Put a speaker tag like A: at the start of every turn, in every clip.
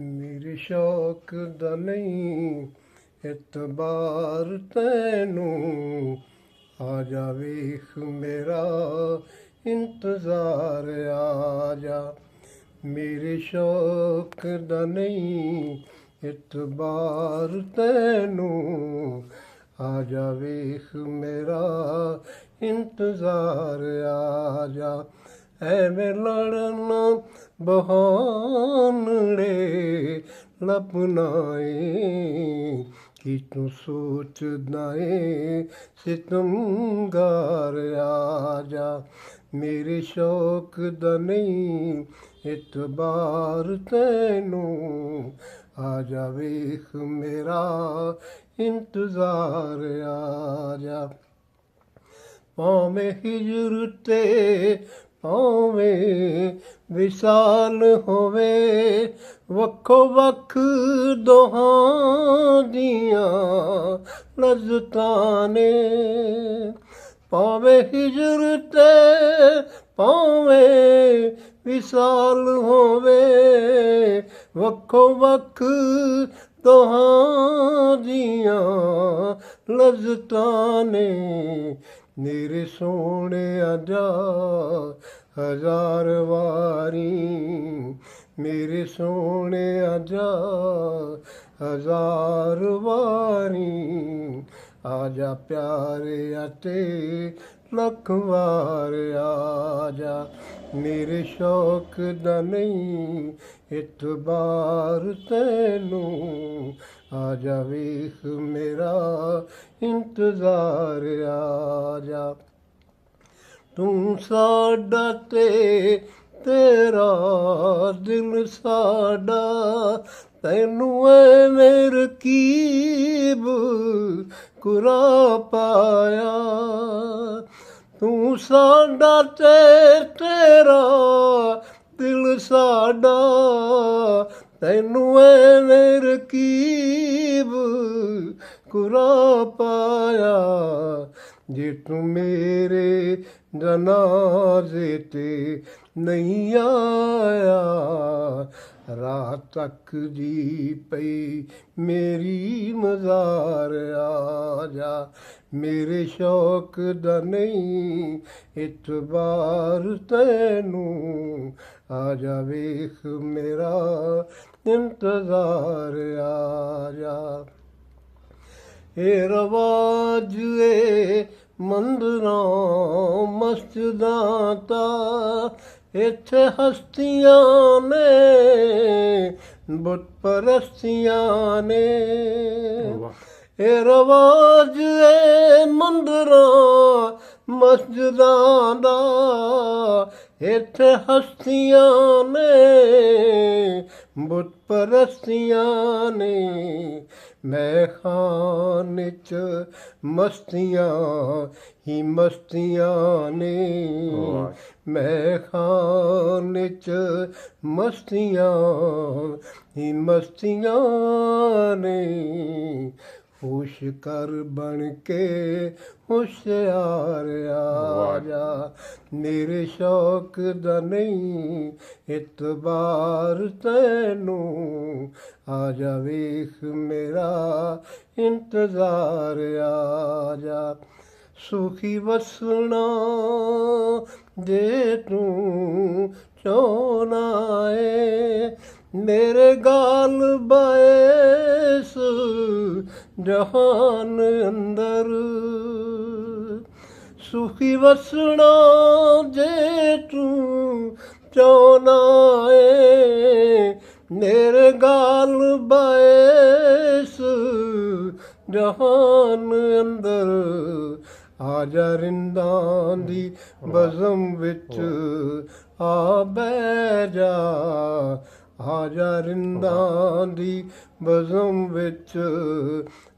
A: ਮੇਰੇ ਸ਼ੌਕ ਦਾ ਨਹੀਂ ਇਤਬਾਰ ਤੈਨੂੰ ਆ ਜਾ ਵੇਖ ਮੇਰਾ ਇੰਤਜ਼ਾਰ ਆ ਜਾ। ਮੇਰੇ ਸ਼ੌਕ ਦਾ ਨਹੀਂ ਇਤਬਾਰ ਤੈਨੂੰ ਆ ਜਾ ਵੇਖ ਮੇਰਾ ਇੰਤਜ਼ਾਰ ਆ ਜਾ। ਐਵੇਂ ਲੜਨ ਬਹਾਨੜੇ ਏ ਕੀ ਤੂੰ ਸੋਚਦਾ ਏ, ਸਿਤਮਗਾਰ ਆ ਜਾ ਮੇਰੇ ਸ਼ੌਕ ਦਾ ਨਹੀਂ ਇਤਬਾਰ ਤੈਨੂੰ ਆ ਜਾ ਵੇਖ ਮੇਰਾ ਇੰਤਜ਼ਾਰ ਆ ਜਾ। ਭਾਵੇਂ ਹਿਜਰ ਤੇ ਭਾਵੇਂ ਵਿਸਾਲ ਹੋਵੇ, ਵੱਖੋ ਵੱਖ ਦੋਹਾਂ ਦੀਆਂ ਲਜ਼ਤਾਂ ਨੇ। ਭਾਵੇਂ ਹਿਜਰ ਤੇ ਭਾਵੇਂ ਵਿਸਾਲ ਹੋਵੇ, ਵੱਖੋ ਵੱਖ ਦੋਹਾਂ ਦੀਆਂ ਲਜ਼ਤਾਂ ਨੇ ਮੇਰੇ ਸੋਹਣਿਆ ਜਾ ਹਜ਼ਾਰ ਵਾਰੀ ਮੇਰੇ ਸੋਹਣਿਆ ਜਾ ਹਜ਼ਾਰ ਵਾਰੀ ਆ ਜਾ ਪਿਆਰੇ ਤੇ ਲੱਖ ਵਾਰ ਆ ਜਾ। ਮੇਰੇ ਸ਼ੌਕ ਦਾ ਨਹੀਂ ਇਤਬਾਰ ਤੈਨੂੰ ਆ ਜਾ ਵੇਖ ਮੇਰਾ ਇੰਤਜ਼ਾਰ ਆ ਜਾ। ਤੂੰ ਸਾਡਾ ਤੇ ਤੇਰਾ ਦਿਲ ਸਾਡਾ, ਤੈਨੂੰ ਐ ਮੇਰ ਕੀਬ ਕੁਰਾ ਪਾਇਆ। ਤੂੰ ਸਾਡਾ ਤੇ ਤੇਰਾ, ਦਿਲ ਸਾਡਾ। ਤੈਨੂੰ ਐ ਮੇਰ ਕੁਰਾ ਪਾਇਆ, ਜੇ ਤੂੰ ਮੇਰੇ ਜਨਾਜ਼ੇ ਤੇ ਨਹੀਂ ਆਇਆ। ਰਾਤ ਤੱਕ ਜੀ ਪਈ, ਮੇਰੀ ਮਜ਼ਾਰ ਆ ਜਾ ਮੇਰੇ ਸ਼ੌਕ ਦਾ ਨਹੀਂ ਇਤਬਾਰ ਤੈਨੂੰ ਆ ਜਾ ਵੇਖ ਮੇਰਾ ਇੰਤਜ਼ਾਰ ਆ ਜਾ ਇਹ ਰਵਾਜ ਏ ਮੰਦਰਾਂ, ਮਸਜਿਦਾਂ ਤਾਂ ਇੱਥੇ ਹਸਤੀਆਂ ਨੇ ਬੁੱਤ ਪਰਸਤੀਆਂ ਨੇ। ਇਹ ਰਵਾਜ ਏ ਮੰਦਰਾਂ ਮਸਜਿਦਾਂ ਦਾ। ਇੱਥੇ ਹਸਤੀਆਂ ਨੇ ਬੁੱਤ ਪਰਸਤੀਆਂ ਨੇ। ਮੈਂ ਖਾਨ ਚ ਮਸਤੀਆਂ ਹੀ ਮਸਤੀਆਂ ਨੇ। ਮੈਂ ਖਾਨ ਚ ਮਸਤੀਆਂ ਹੀ ਮਸਤੀਆਂ ਨੇ। ਹੋਸ਼ ਕਰ ਬਣ ਕੇ ਹੁਸ਼ਿਆਰ ਆ ਜਾ। ਮੇਰੇ ਸ਼ੌਕ ਦਾ ਨਹੀਂ ਇਤਬਾਰ ਤੈਨੂੰ ਆ ਜਾ ਵੇਖ ਮੇਰਾ ਇੰਤਜ਼ਾਰ ਆ ਜਾ। ਸੁਖੀ ਵਸਣਾ ਜੇ ਤੂੰ ਚਾਹਨਾ ਏ ਮੇਰੇ ਗਾਲ ਬਾਇਸ ਜਹਾਨ ਅੰਦਰ। ਸੁਖੀ ਵਸਣਾ ਜੇ ਤੂੰ ਚਾਹਨਾ ਏ, ਮੇਰੇ ਗਾਲ ਬਾਇਸ ਜਹਾਨ ਅੰਦਰ। ਆ ਜਾ ਰਿੰਦਾਂ ਦੀ ਬਜ਼ਮ ਵਿੱਚ ਆ ਬੈ ਜਾ ਆ ਜਾ ਰਿੰਦਾਂ ਦੀ ਬਜ਼ਮ ਵਿੱਚ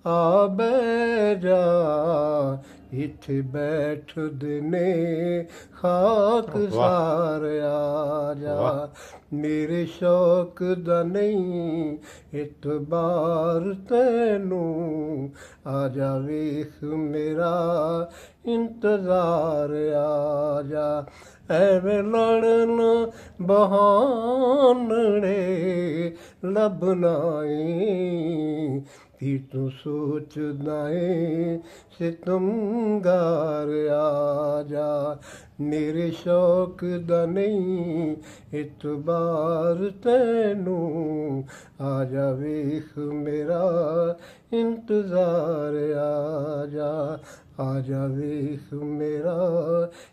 A: ਆ ਬਹਿ ਜਾ। ਇੱਥੇ ਬੈਠਦੇ ਨੇ ਖਾਕ
B: ਵਾਹ।
A: ਸਾਰਿਆ ਜਾ। ਮੇਰੇ ਸ਼ੌਕ ਦਾ ਨਹੀਂ ਇਤਬਾਰ ਤੈਨੂੰ ਆ ਜਾ ਵੇਖ ਮੇਰਾ ਇੰਤਜ਼ਾਰ ਆ ਜਾ ਐਵੇਂ ਲੜਨ ਬਹਾਨੜੇ ਲੱਭਣਾਈ ਵੀ ਤੂੰ ਸੋਚਦਾ ਏ ਸਿਤਮਗਾਰ ਆ ਜਾ। ਮੇਰੇ ਸ਼ੌਕ ਦਾ ਨਹੀਂ ਇਤਬਾਰ ਤੈਨੂੰ ਆ ਜਾ। ਵੇਖ ਮੇਰਾ ਇੰਤਜ਼ਾਰ ਆ ਜਾ। ਆ ਜਾ, ਵੇਖ ਮੇਰਾ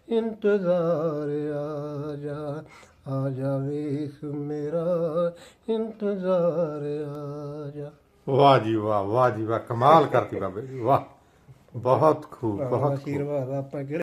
A: ਇੰਤਜ਼ਾਰ ਆ ਜਾ। ਆ ਜਾ, ਵੇਖ ਮੇਰਾ ਇੰਤਜ਼ਾਰ ਆ ਜਾ।
B: ਵਾਹ ਜੀ ਵਾਹ ਵਾਹ ਜੀ ਵਾਹ ਕਮਾਲ ਕਰਤੀ ਬਾਬੇ ਜੀ ਵਾਹ। ਬਹੁਤ ਖੂਬ ਬਹੁਤ ਖੂਬ।
A: ਆਸ਼ੀਰਵਾਦ ਆਪਾਂ ਕਿਹੜੇ